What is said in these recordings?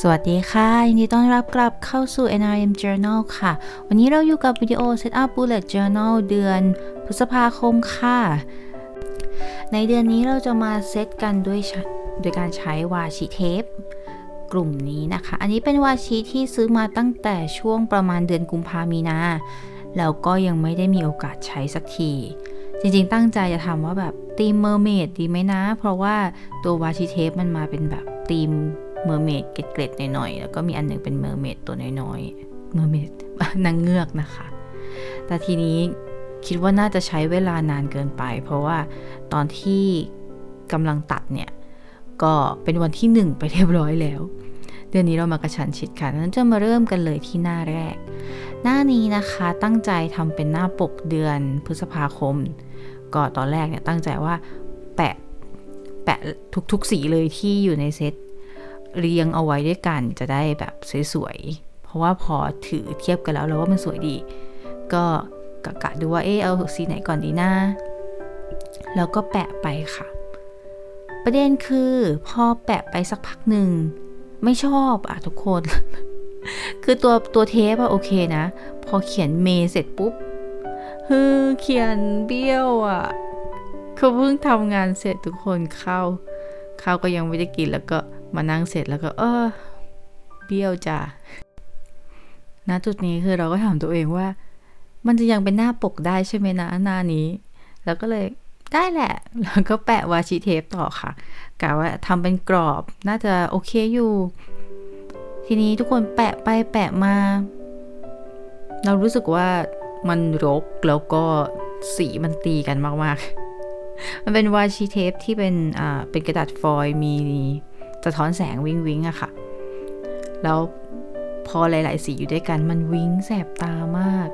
สวัสดีค่ะ ยินดีต้อนรับกลับเข้าสู่ NRM Journal ค่ะ วันนี้เราอยู่กับวิดีโอ Setup Bullet Journal เดือนพฤษภาคมค่ะ ในเดือนนี้เราจะมาเซตกันด้วยใช้โดยการใช้วาชิเทปกลุ่มนี้นะคะ อันนี้เป็นวาชิที่ซื้อมาตั้งแต่ช่วงประมาณเดือนกุมภามีนา แล้วก็ยังไม่ได้มีโอกาสใช้สักทีจริง ๆ ตั้งใจจะทำว่าแบบธีมเมอร์เมดดีไหมนะ เพราะว่าตัววาชิเทปมันมาเป็นแบบธีม เมอร์เมดเกล็ดๆหน่อยๆแล้วก็มีอันหนึงเป็นเมอร์เมดตัวน้อยๆเมอร์เมดนางเงือกนะคะ แต่ทีนี้คิดว่าน่าจะใช้เวลานานเกินไป เพราะว่าตอนที่กำลังตัดเนี่ย ก็เป็นวันที่หนึ่งไปเรียบร้อยแล้ว เดือนนี้เรามากระชันชิดค่ะนั้นจะมาเริ่มกันเลยที่หน้าแรก หน้านี้นะคะตั้งใจทำเป็นหน้าปกเดือนพฤษภาคม ก็ตอนแรกเนี่ยตั้งใจว่าแปะแปะทุกๆสีเลยที่อยู่ในเซต เรียงเอาไว้ด้วยกันจะได้แบบสวยๆ เพราะว่าพอถือเทียบกันแล้วเราว่ามันสวยดี ก็กะกะดูว่าเออเอาสีไหนก่อนดีนะแล้วก็แปะไปค่ะ ประเด็นคือพอแปะไปสักพักหนึ่ง ไม่ชอบอะทุกคน คือตัวตัวเทปอะโอเคนะ พอเขียนเมเสร็จปุ๊บฮือเขียนเบี้ยวอะ่ะเขาเพิ่งทำงานเสร็จทุกคนเข้าข้าวก็ยังไม่ได้กินแล้วก็ มานั่งเสร็จแล้วก็ เออ เบี้ยวจ้ะณจุดนี้คือเราก็ถามตัวเองว่า มันจะยังเป็นหน้าปกได้ใช่ไหมนะหน้านี้ แล้วก็เลยได้แหละ แล้วก็แปะวาชิเทปต่อค่ะกะว่าทำเป็นกรอบน่าจะโอเคอยู่ ทีนี้ทุกคนแปะไปแปะมา เรารู้สึกว่ามันรกแล้วก็สีมันตีกันมาก ๆ มันเป็นวาชิเทปที่เป็นอ่าเป็นกระดาษฟอยล์มี สะท้อนแสงวิงวิงอะค่ะ แล้วพอหลาย ๆ สีอยู่ด้วยกันมันวิงแสบตามาก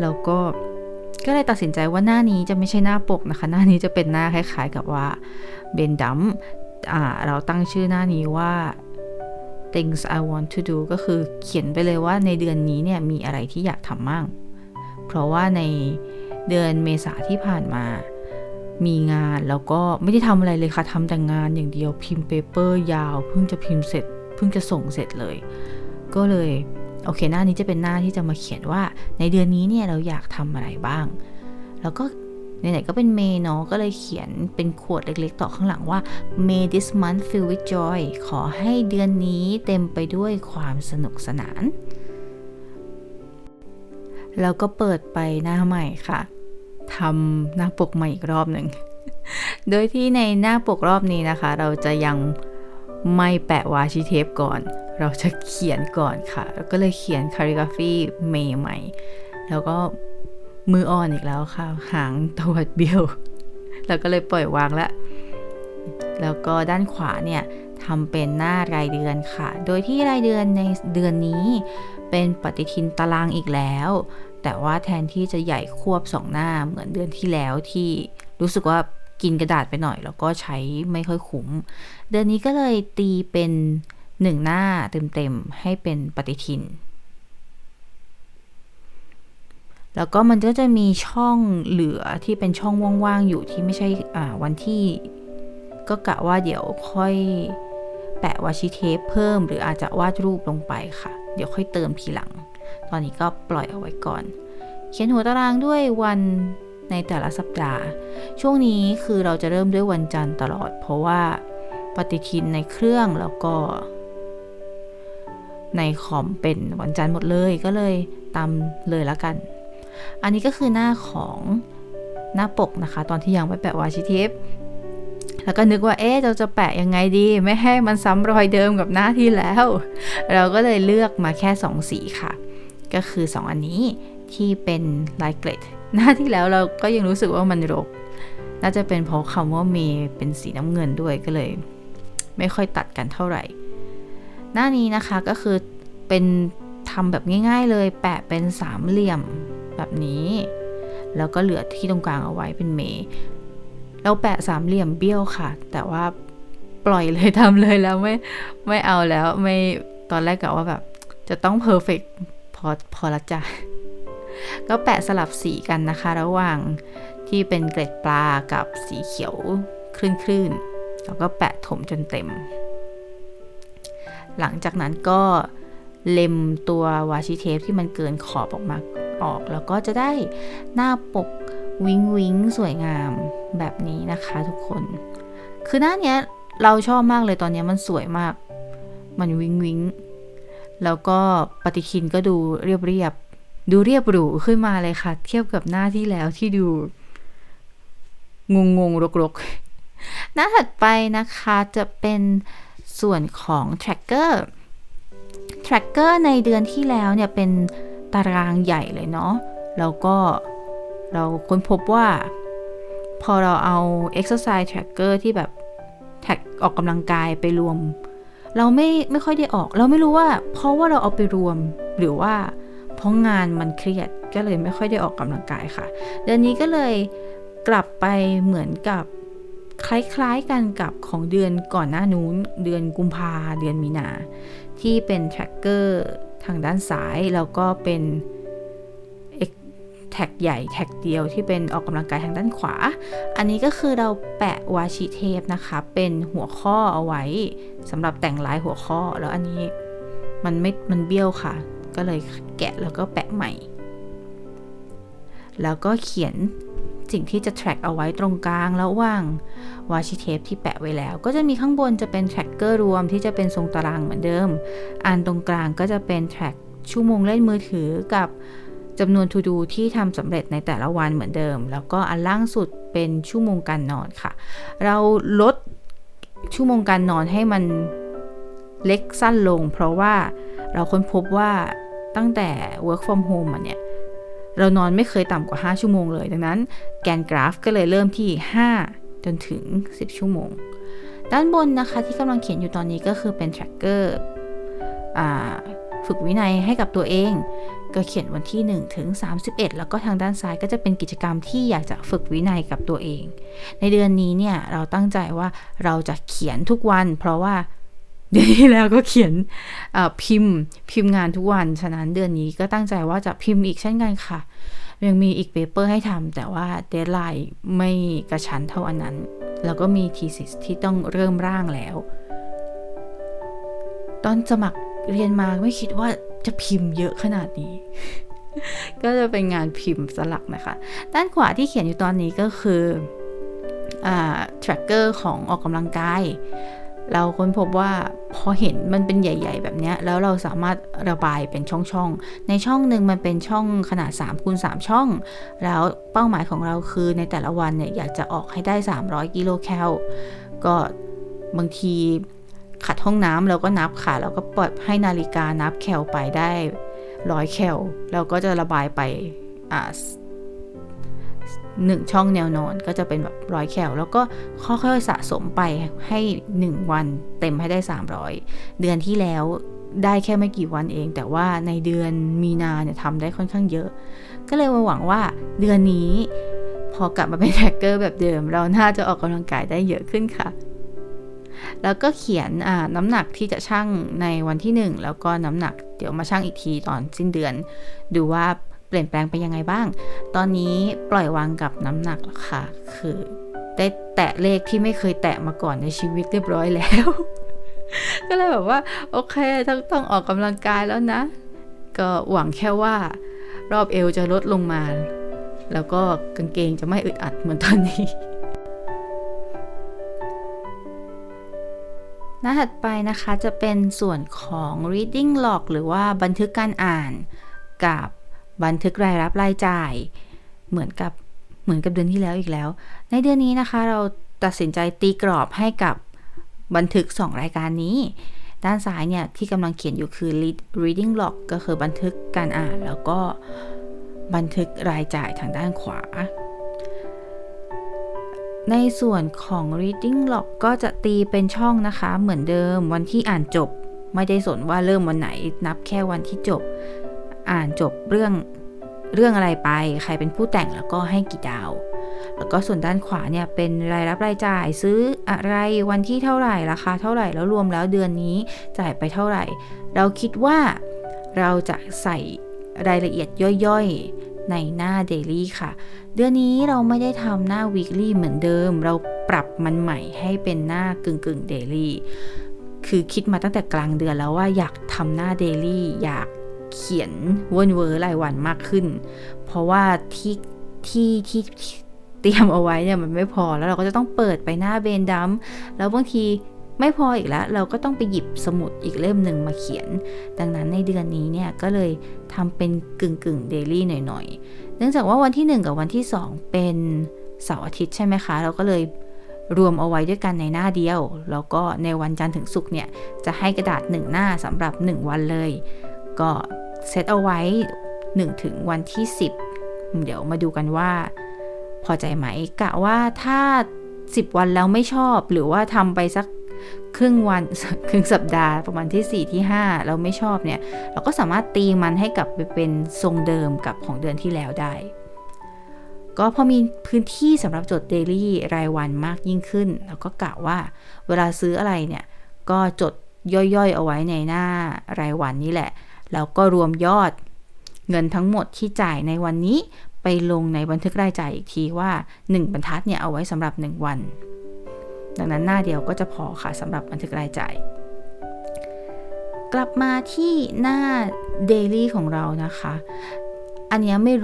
แล้วก็ก็เลยตัดสินใจว่าหน้านี้จะไม่ใช่หน้าปกนะคะ หน้านี้จะเป็นหน้าคล้าย ๆ กับว่าเบนดัมอ่าเราตั้งชื่อหน้านี้ว่า things I want to do ก็คือเขียนไปเลยว่าในเดือนนี้เนี่ยมีอะไรที่อยากทำมั่ง เพราะว่าในเดือนเมษาที่ผ่านมา มีงานแล้วก็ไม่ได้ทำอะไรเลยค่ะทำแต่งานอย่างเดียวพิมพ์เปเปอร์ยาว เพิ่งจะพิมพ์เสร็จ เพิ่งจะส่งเสร็จเลย ก็เลยโอเคหน้านี้จะเป็นหน้าที่จะมาเขียนว่า ในเดือนนี้เนี่ยเราอยากทำอะไรบ้าง แล้วก็ไหนๆก็เป็นเมย์เนาะก็เลยเขียนเป็นขวดเล็กๆ ต่อข้างหลังว่า May this month fill with joy ขอให้เดือนนี้เต็มไปด้วยความสนุกสนาน แล้วก็เปิดไปหน้าใหม่ค่ะ ทำหน้าปกใหม่อีกรอบหนึ่ง โดยที่ในหน้าปกรอบนี้นะคะ เราจะยังไม่แปะวาชิเทปก่อน เราจะเขียนก่อนค่ะ แล้วก็เลยเขียนคาริกราฟีเมย์ใหม่ แล้วก็มืออ่อนอีกแล้วค่ะ หางตวัดเบี้ยว แล้วก็เลยปล่อยวางแล้วแล้วก็ด้านขวาเนี่ยทำเป็นหน้ารายเดือนค่ะ โดยที่รายเดือนในเดือนนี้เป็นปฏิทินตารางอีกแล้ว แต่ว่าแทนที่จะใหญ่ควบสองหน้าเหมือนเดือนที่แล้วที่รู้สึกว่ากินกระดาษไปหน่อย แล้วก็ใช้ไม่ค่อยคุ้ม เดือนนี้ก็เลยตีเป็นหนึ่งหน้าเต็มๆให้เป็นปฏิทิน แล้วก็มันก็จะมีช่องเหลือที่เป็นช่องว่างๆอยู่ที่ไม่ใช่วันที่ ก็กะว่าเดี๋ยวค่อยแปะวาชิเทปเพิ่ม หรืออาจจะวาดรูปลงไปค่ะ เดี๋ยวค่อยเติมทีหลัง ตอนนี้ก็ปล่อยเอาไว้ก่อน เขียนหัวตารางด้วยวันในแต่ละสัปดาห์ ช่วงนี้คือเราจะเริ่มด้วยวันจันทร์ตลอด เพราะว่าปฏิทินในเครื่องแล้วก็ ในคอมเป็นวันจันทร์หมดเลยก็เลยตามเลยล้วกัน อันนี้ก็คือหน้าของหน้าปกนะคะ ตอนที่ยังไม่แปะวาชิเทปแล้วก็นึกว่า เอ๊ะ เราจะแปะยังไงดี ไม่ให้มันซ้ำรอยเดิมกับหน้าที่แล้ว เราก็เลยเลือกมาแค่ 2 สีค่ะ ก็คือ 2 อันนี้ที่เป็นลายเกล็ดหน้าที่แล้วเราก็ยังรู้สึกว่ามันรก น่าจะเป็นเพราะคำว่าเมเป็นสีน้ำเงินด้วยก็เลย ไม่ค่อยตัดกันเท่าไหร่ หน้านี้นะคะก็คือเป็นทำแบบง่าย ๆ เลยแปะเป็นสามเหลี่ยมแบบนี้ แล้วก็เหลือที่ตรงกลางเอาไว้เป็นเมเราแปะสามเหลี่ยมเบี้ยวค่ะ แต่ว่าปล่อยเลยทำเลยแล้วไม่ไม่เอาแล้วไม่ตอนแรกกะว่าแบบจะต้องเพอร์เฟก พอพอละจ้ะก็แปะสลับสีกันนะคะ ระหว่างที่เป็นเกล็ดปลากับสีเขียวคลื่นๆแล้วก็แปะถมจนเต็ม หลังจากนั้นก็เล็มตัววาชิเทปที่มันเกินขอบออกมาออก แล้วก็จะได้หน้าปกวิงวิงสวยงามแบบนี้นะคะทุกคน คือหน้าเนี้ยเราชอบมากเลยตอนนี้มันสวยมาก มันวิงวิง แล้วก็ปฏิทินก็ดูเรียบเรียบ ดูเรียบหรูขึ้นมาเลยค่ะ เทียบกับหน้าที่แล้วที่ดู งงงรกรกๆ หน้าถัดไปนะคะจะเป็นส่วนของ tracker tracker ในเดือนที่แล้วเนี่ยเป็นตารางใหญ่เลยเนาะ แล้วก็เราค้นพบว่า พอเราเอา exercise tracker ที่แบบแท็กออกกำลังกายไปรวม เราไม่ไม่ค่อยได้ออก เราไม่รู้ว่าเพราะว่าเราเอาไปรวมหรือว่าเพราะงานมันเครียดก็เลยไม่ค่อยได้ออกกำลังกายค่ะ เดือนนี้ก็เลยกลับไปเหมือนกับคล้ายๆกันกับของเดือนก่อนหน้านู้น เดือนกุมภาเดือนมีนา ที่เป็น tracker ทางด้านซ้าย แล้วก็เป็น แท็กใหญ่แท็กเดียวที่เป็นออกกำลังกายทางด้านขวา อันนี้ก็คือเราแปะวาชิเทปนะคะ เป็นหัวข้อเอาไว้สำหรับแต่งลายหัวข้อ แล้วอันนี้มันไม่ มันเบี้ยวค่ะ ก็เลยแกะแล้วก็แปะใหม่ แล้วก็เขียนสิ่งที่จะ track เอาไว้ตรงกลางระหว่างวาชิเทปที่แปะไว้แล้ว ก็จะมีข้างบนจะเป็น tracker รวมที่จะเป็นทรงตารางเหมือนเดิม อันตรงกลางก็จะเป็น track ชั่วโมงเล่นมือถือกับ จำนวน to do ที่ทำสำเร็จในแต่ละวันเหมือนเดิม แล้วก็อันล่างสุดเป็นชั่วโมงการนอนค่ะ เราลดชั่วโมงการนอนให้มันเล็กสั้นลง เพราะว่าเราค้นพบว่าตั้งแต่ work from home มาเนี่ยเรานอนไม่เคยต่ำกว่า 5 ชั่วโมงเลย ดังนั้นแกนกราฟก็เลยเริ่มที่ 5 จนถึง 10 ชั่วโมง ด้านบนนะคะที่กำลังเขียนอยู่ตอนนี้ก็คือเป็น tracker ฝึกวินัยให้กับตัวเอง ก็เขียนวันที่ 1 ถึง 31 แล้วก็ทางด้านซ้ายก็จะเป็นกิจกรรมที่อยากจะฝึกวินัยกับตัวเอง ในเดือนนี้เนี่ยเราตั้งใจว่าเราจะเขียนทุกวัน เพราะว่าเดือนที่แล้วก็เขียนพิมพ์พิมพ์งานทุกวัน ฉะนั้นเดือนนี้ก็ตั้งใจว่าจะพิมพ์อีกเช่นกันค่ะ ยังมีอีกเปเปอร์ให้ทำแต่ว่าเดทไลน์ไม่กระชั้นเท่าอันนั้น แล้วก็มีทีสิสที่ต้องเริ่มร่างแล้ว ตอนสมัคร เรียนมาไม่คิดว่าจะพิมพ์เยอะขนาดนี้ ก็จะเป็นงานพิมพ์สลักนะคะ ด้านขวาที่เขียนอยู่ตอนนี้ก็คืออ่า tracker ของออกกำลังกาย เราค้นพบว่าพอเห็นมันเป็นใหญ่ ๆ แบบนี้แล้วเราสามารถระบายเป็นช่องๆ ในช่องหนึ่งมันเป็นช่องขนาด3คูณ3ช่อง แล้วเป้าหมายของเราคือในแต่ละวันเนี่ยอยากจะออกให้ได้ 300 กิโลแคลก็บางที ขัดห้องน้ำเราก็นับค่ะ แล้วก็ปล่อยให้นาฬิกานับแคลไปได้ร้อยแคลเราก็จะระบายไปอ่าหนึ่งช่องแนวนอนก็จะเป็นแบบร้อยแคลแล้วก็ค่อยๆสะสมไปให้ 1 วันเต็มให้ได้ 300 เดือนที่แล้วได้แค่ไม่กี่วันเอง แต่ว่าในเดือนมีนาเนี่ยทำได้ค่อนข้างเยอะ ก็เลยมาหวังว่าเดือนนี้พอกลับมาเป็นแท็กเกอร์แบบเดิม เราน่าจะออกกำลังกายได้เยอะขึ้นค่ะ แล้วก็เขียนน้ำหนักที่จะชั่งในวันที่ 1 แล้วก็น้ำหนักเดี๋ยวมาชั่งอีกทีตอนสิ้นเดือน ดูว่าเปลี่ยนแปลงไปยังไงบ้าง ตอนนี้ปล่อยวางกับน้ำหนักแล้วค่ะ คือได้แตะเลขที่ไม่เคยแตะมาก่อนในชีวิตเรียบร้อยแล้ว ก็เลยแบบว่า โอเคต้องต้องออกกำลังกายแล้วนะ ก็หวังแค่ว่ารอบเอวจะลดลงมา แล้วก็กางเกงจะไม่อึดอัดเหมือนตอนนี้ หน้าถัดไปนะคะจะเป็นส่วนของ reading log หรือว่าบันทึกการอ่านกับบันทึกรายรับรายจ่าย เหมือนกับเหมือนกับเดือนที่แล้วอีกแล้ว ในเดือนนี้นะคะเราตัดสินใจตีกรอบให้กับบันทึก 2 รายการนี้ ด้านซ้ายเนี่ยที่กำลังเขียนอยู่คือ reading log ก็คือบันทึกการอ่านแล้วก็บันทึกรายจ่ายทางด้านขวา ในส่วนของ reading log ก็จะตีเป็นช่องนะคะ เหมือนเดิมวันที่อ่านจบ ไม่ได้สนว่าเริ่มวันไหน นับแค่วันที่จบ อ่านจบเรื่องเรื่องอะไรไป ใครเป็นผู้แต่งแล้วก็ให้กี่ดาว แล้วก็ส่วนด้านขวาเนี่ยเป็นรายรับรายจ่ายซื้ออะไรวันที่เท่าไหร่ราคาเท่าไหร่แล้วรวมแล้วเดือนนี้จ่ายไปเท่าไหร่ เราคิดว่าเราจะใส่รายละเอียดย่อย ในหน้า Daily ค่ะ เดือนนี้เราไม่ได้ทำหน้า Weekly เหมือนเดิม เราปรับมันใหม่ให้เป็นหน้ากึ่งกึ่ง Daily คือคิดมาตั้งแต่กลางเดือนแล้วว่าอยากทำหน้าเดลี่อยากเขียนเวิร์นเวอร์รายวันมากขึ้น เพราะว่าที่ที่ที่เตรียมเอาไว้เนี่ยมันไม่พอแล้วเราก็จะต้องเปิดไปหน้าเบนดัมแล้วบางที ไม่พออีกแล้วเราก็ต้องไปหยิบสมุดอีกเล่มหนึ่งมาเขียน ดังนั้นในเดือนนี้เนี่ยก็เลยทำเป็นกึ่งกึ่งเดลี่หน่อยๆ เนื่องจากว่าวันที่ 1 กับวันที่ 2 เป็นเสาร์อาทิตย์ใช่ไหมคะ เราก็เลยรวมเอาไว้ด้วยกันในหน้าเดียว แล้วก็ในวันจันทร์ถึงศุกร์เนี่ยจะให้กระดาษ 1 หน้าสำหรับ 1 วันเลย ก็เซตเอาไว้ 1 ถึงวันที่ 10 เดี๋ยวมาดูกันว่า พอใจไหมกะว่าถ้า 10 วันแล้วไม่ชอบ หรือว่าทำไปสัก ครึ่งวันครึ่งสัปดาห์ประมาณที่ 4 ที่ 5 เราไม่ชอบเนี่ย เราก็สามารถตีมันให้กลับไปเป็นทรงเดิมกับของเดือนที่แล้วได้ ก็พอมีพื้นที่สำหรับจดเดลี่รายวันมากยิ่งขึ้นแล้วก็กะว่าเวลาซื้ออะไรเนี่ย ก็จดย่อยๆ เอาไว้ในหน้ารายวันนี้แหละ แล้วก็รวมยอดเงินทั้งหมดที่จ่ายในวันนี้ไปลงในบันทึกรายจ่ายอีกทีว่า 1 บรรทัดเนี่ยเอาไว้สำหรับ 1 วัน ดังนั้นหน้าเดียวก็จะพอค่ะสำหรับบันทึกรายจ่าย กลับมาที่หน้า Daily ของเรานะคะ อันนี้ไม่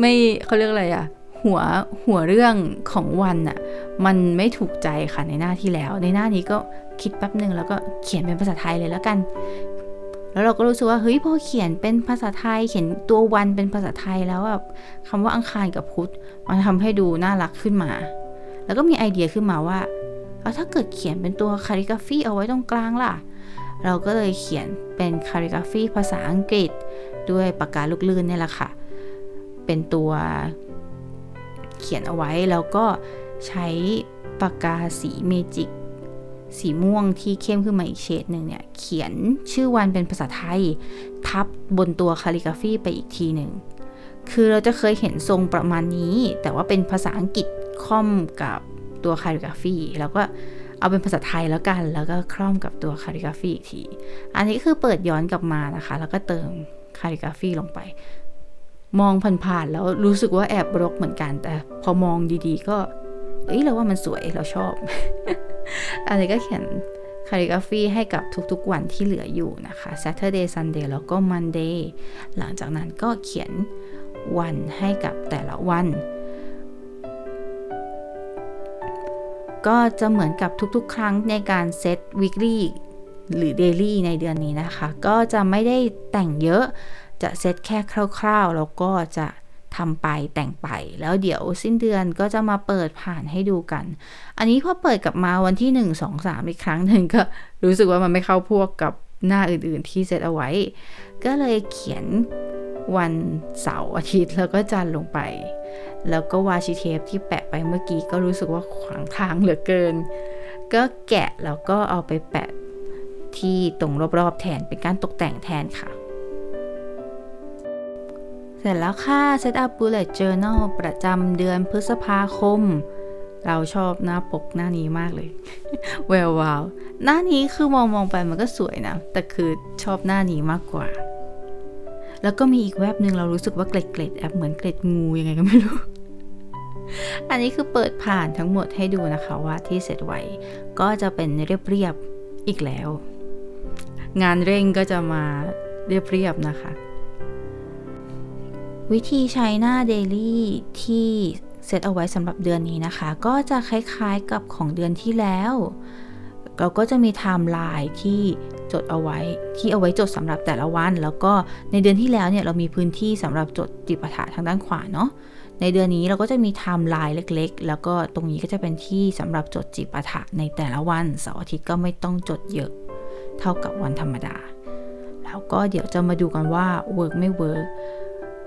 ไม่เขาเรียกอะไรอะหัวหัวเรื่องของวันอะมันไม่ถูกใจค่ะในหน้าที่แล้ว ในหน้านี้ก็คิดแป๊บหนึ่งแล้วก็เขียนเป็นภาษาไทยเลยแล้วกัน แล้วเราก็รู้สึกว่าเฮ้ยพอเขียนเป็นภาษาไทย เขียนตัววันเป็นภาษาไทยแล้วแบบคำว่าอังคารกับพุธมันทำให้ดูน่ารักขึ้นมา แล้วก็มีไอเดียขึ้นมาว่าแล้วถ้าเกิดเขียนเป็นตัวคาริกราฟีเอาไว้ตรงกลางล่ะ เราก็เลยเขียนเป็นคาริกราฟีภาษาอังกฤษ ด้วยปากกาลูกลื่นนี่แหละค่ะ เป็นตัวเขียนเอาไว้ แล้วก็ใช้ปากกาสีเมจิกสีม่วงที่เข้มขึ้นมาอีกเฉดหนึ่งเนี่ย เขียนชื่อวันเป็นภาษาไทย ทับบนตัวคาลิกราฟีไปอีกทีหนึ่ง คือเราจะเคยเห็นทรงประมาณนี้ แต่ว่าเป็นภาษาอังกฤษ คล่อมกับตัวคาลิกราฟีแล้วก็เอาเป็นภาษาไทยแล้วกัน แล้วก็คล่อมกับตัวคาลิกราฟีอีกที อันนี้คือเปิดย้อนกลับมานะคะ แล้วก็เติมคาลิกราฟีลงไป มองผ่านๆแล้วรู้สึกว่าแอบรกเหมือนกัน แต่พอมองดีๆ ก็ เอ้ยเราว่ามันสวยเราชอบ อันนี้ก็เขียนคาลิกราฟีให้กับทุกๆวันที่เหลืออยู่นะคะ Saturday Sunday แล้วก็ Monday หลังจากนั้นก็เขียนวันให้กับแต่ละวัน ก็จะเหมือนกับทุกๆ ครั้งในการเซต weekly หรือ daily ในเดือนนี้นะคะ ก็จะไม่ได้แต่งเยอะ จะเซตแค่คร่าวๆ แล้วก็จะทำไปแต่งไป แล้วเดี๋ยวสิ้นเดือนก็จะมาเปิดผ่านให้ดูกัน อันนี้พอเปิดกลับมาวันที่ 1 2 3 อีกครั้งหนึ่งก็รู้สึกว่ามันไม่เข้าพวกกับหน้าอื่นๆที่เซตเอาไว้ ก็เลยเขียน วันเสาร์อาทิตย์แล้วก็จันทร์ลงไป แล้วก็วาชิเทปที่แปะไปเมื่อกี้ก็รู้สึกว่าขวางทางเหลือเกิน ก็แกะแล้วก็เอาไปแปะที่ตรงรอบๆแทนเป็นการตกแต่งแทนค่ะ เสร็จแล้วค่ะ Set up Bullet Journal ประจำเดือนพฤษภาคม เราชอบหน้าปกหน้านี้มากเลยแวววาวหน้านี้คือมองมองไปมันก็สวยนะ แต่คือชอบหน้านี้มากกว่า แล้วก็มีอีกแวบหนึ่งเรารู้สึกว่าเกล็ดเกล็ดแอบเหมือนเกล็ดงูยังไงก็ไม่รู้ อันนี้คือเปิดผ่านทั้งหมดให้ดูนะคะว่าที่เสร็จไว้ก็จะเป็นเรียบๆอีกแล้ว งานเร่งก็จะมาเรียบๆนะคะ วิธีใช้หน้า Daily ที่เซตเอาไว้สำหรับเดือนนี้นะคะ ก็จะคล้ายๆกับของเดือนที่แล้ว เราก็จะมีไทม์ไลน์ที่จดเอาไว้ที่เอาไว้จดสำหรับแต่ละวัน แล้วก็ในเดือนที่แล้วเนี่ยเรามีพื้นที่สำหรับจดจิปาถะทางด้านขวาเนาะในเดือนนี้เราก็จะมีไทม์ไลน์เล็ก ๆ แล้วก็ตรงนี้ก็จะเป็นที่สำหรับจดจิปาถะในแต่ละวันเสาร์อาทิตย์ก็ไม่ต้องจดเยอะเท่ากับวันธรรมดา แล้วก็เดี๋ยวจะมาดูกันว่าเวิร์กไม่เวิร์ก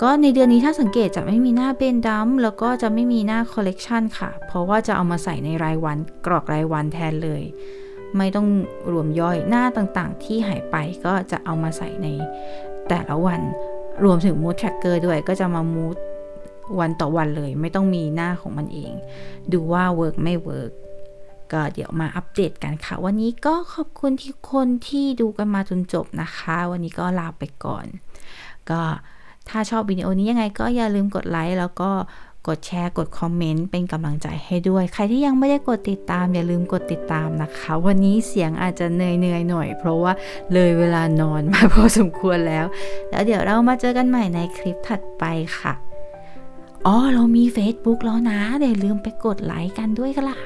ก็ในเดือนนี้ถ้าสังเกตจะไม่มีหน้าเบนดัมแล้วก็จะไม่มีหน้าคอลเลกชันค่ะ เพราะว่าจะเอามาใส่ในรายวันกรอกรายวันแทนเลย ไม่ต้องรวมย่อยหน้าต่างๆ ที่หายไปก็จะเอามาใส่ในแต่ละวันรวมถึงมูดแทร็กเกอร์ด้วยก็จะมามูดวันต่อวันเลย ไม่ต้องมีหน้าของมันเอง ดูว่าเวิร์กไม่เวิร์กก็เดี๋ยวมาอัปเดตกันค่ะ วันนี้ก็ขอบคุณที่คนที่ดูกันมาจนจบนะคะ วันนี้ก็ลาไปก่อน ก็ถ้าชอบวิดีโอนี้ยังไงก็อย่าลืมกดไลค์แล้วก็ กดแชร์กดคอมเมนต์เป็นกำลังใจให้ด้วย ใครที่ยังไม่ได้กดติดตาม อย่าลืมกดติดตามนะคะ วันนี้เสียงอาจจะเหนื่อยๆหน่อย เพราะว่าเลยเวลานอนมาพอสมควรแล้ว แล้วเดี๋ยวเรามาเจอกันใหม่ในคลิปถัดไปค่ะอ๋อเรามี Facebook แล้วนะเดี๋ยวลืมไปกดไลค์กันด้วยกันล่ะ